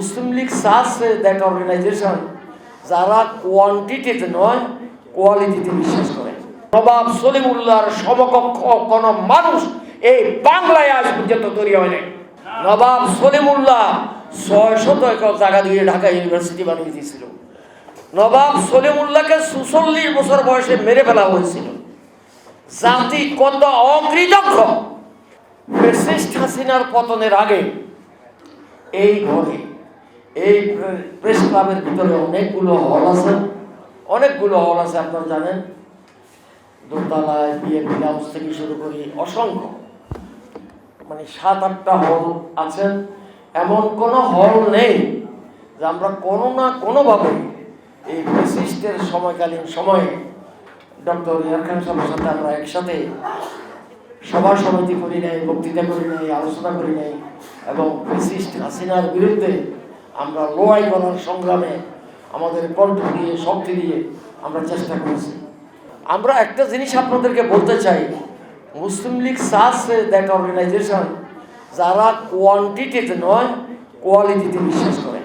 মুসলিম লীগ সাস that organisation যারা কোয়ান্টিটিতে নয় কোয়ালিটিতে বিশ্বাস করে। নবাব সলিমুল্লাহর সমকক্ষ কোন মানুষ এই বাংলায় আজ পর্যন্ত তৈরি হয় নাই নবাব সলিমুল্লাহ ছয়শত একর জায়গা দিয়ে ঢাকা ইউনিভার্সিটি বানিয়ে দিয়েছিল। নবাব সলিমুল্লাহকে সুচল্লিশ বছর বয়সে মেরে ফেলা হয়েছিল। জাতি কত অকৃতজ্ঞ। ফেসিস্ট হাসিনার পতনের আগে এই ঘরে এই প্রেস ক্লাবের ভিতরে অনেকগুলো হল আছে। অনেকগুলো হল আছে, আপনারা জানেন। দোতলায় বিএপি হাউস থেকে শুরু করি অসংখ্য। মানে সাত আটটা হল আছেন এমন কোনো হল নেই যে আমরা কোনো না কোনোভাবে এই ফেসিস্টের সময়কালীন সময়ে ডক্টর ইয়ার খান সাহেবের সাথে আমরা একসাথে সভা সমিতি করি নাই, বক্তৃতা করি নাই, আলোচনা করি নাই এবং ফেসিস্ট হাসিনার বিরুদ্ধে আমরা লোয়াই করার সংগ্রামে, আমাদের কণ্ঠ দিয়ে শক্তি দিয়ে আমরা চেষ্টা করেছি। আমরা একটা জিনিস আপনাদেরকে বলতে চাই, মুসলিম লীগ সাস দ্যাট অর্গানাইজেশন যারা কোয়ান্টিটিতে নয় কোয়ালিটিতে বিশ্বাস করে।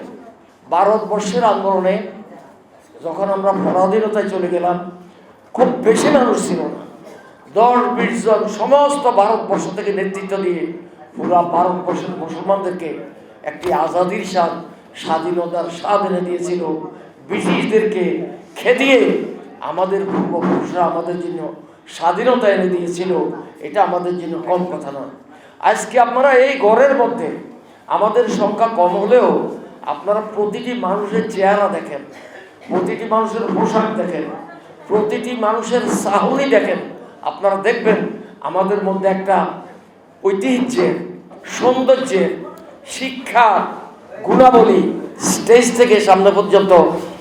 ভারতবর্ষের আন্দোলনে যখন আমরা পরাধীনতায় চলে গেলাম, খুব বেশি মানুষ ছিল না। দশ বিশ জন সমস্ত ভারতবর্ষ থেকে নেতৃত্ব দিয়ে পুরা ভারতবর্ষের মুসলমানদেরকে একটি আজাদির স্বাদ স্বাধীনতার স্বাদ এনে দিয়েছিল। ব্রিটিশদেরকে খেদিয়ে আমাদের পূর্বপুরুষরা আমাদের জন্য স্বাধীনতা এনে দিয়েছিল। এটা আমাদের জন্য কম কথা নয়। আজকে আপনারা এই ঘরের মধ্যে আমাদের সংখ্যা কম হলেও আপনারা প্রতিটি মানুষের চেহারা দেখেন, প্রতিটি মানুষের পোশাক দেখেন, প্রতিটি মানুষের সাহনি দেখেন। আপনারা দেখবেন আমাদের মধ্যে একটা ঐতিহ্যের, সৌন্দর্যের শিক্ষা গুণাবলী স্টেজ থেকে সামনে পর্যন্ত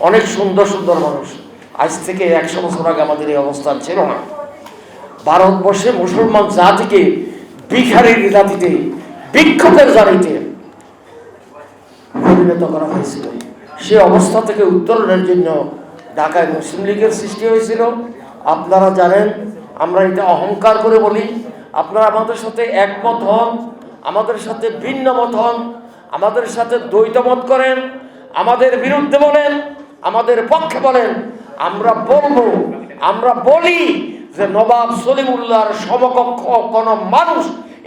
অনেক সুন্দর সুন্দর মানুষ। আজ থেকে একশো বছর আগে আমাদের এই অবস্থান ছিল না। ভারতবর্ষে মুসলমান জাতিকে বিখারের জাতিতে, বিক্ষোভের জাতিতে পরিণত করা হয়েছিল। সে অবস্থা থেকে উত্তরণের জন্য ঢাকায় মুসলিম লীগের সৃষ্টি হয়েছিল। আপনারা জানেন, আমরা এটা অহংকার করে বলি। আপনারা আমাদের সাথে একমত হন, আমাদের সাথে ভিন্ন মত হন। আমাদের সাথে দ্বৈত মত করেন, আমাদের বিরুদ্ধে বলেন, আমাদের পক্ষে বলেন। আমরা বলব, আমরা বলি যে নবাব সলিমুল্লাহর সমকক্ষ কোন মানুষ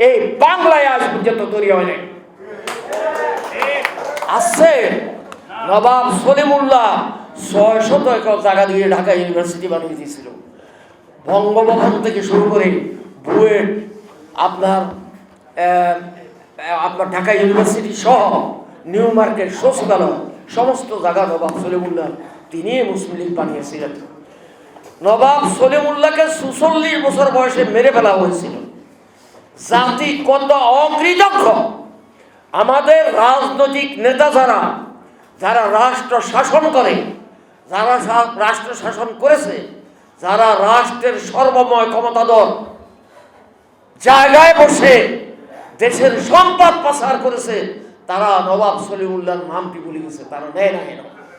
এই বাংলায় আজ পর্যন্ত তৈরি হয়নি। আছে নবাব সলিমুল্লাহ ছয়শত একর জায়গা দিয়ে ঢাকা ইউনিভার্সিটি বানিয়ে দিয়েছিল। বঙ্গভবন থেকে শুরু করে বুয়েট, আপনার আপনার ঢাকা ইউনিভার্সিটি সহ নিউ মার্কেট সচিবালয় সমস্ত জায়গা নবাব সলিমুল্লাহ, তিনি মুসলিম লীগ বানিয়েছিলেন। নবাব সলিমুল্লাহকে সুচল্লিশ বছর বয়সে মেরে ফেলা হয়েছিল। জাতি কত অকৃতজ্ঞ। আমাদের রাজনৈতিক নেতা যারা যারা রাষ্ট্র শাসন করে, যারা রাষ্ট্র শাসন করেছে, যারা রাষ্ট্রের সর্বময় ক্ষমতাধর জায়গায় বসে দেশের সম্পদ পাচার করেছে তারা নবাব সলিমুল্লাহ নামটি বলে গেছে তারা নেয় না।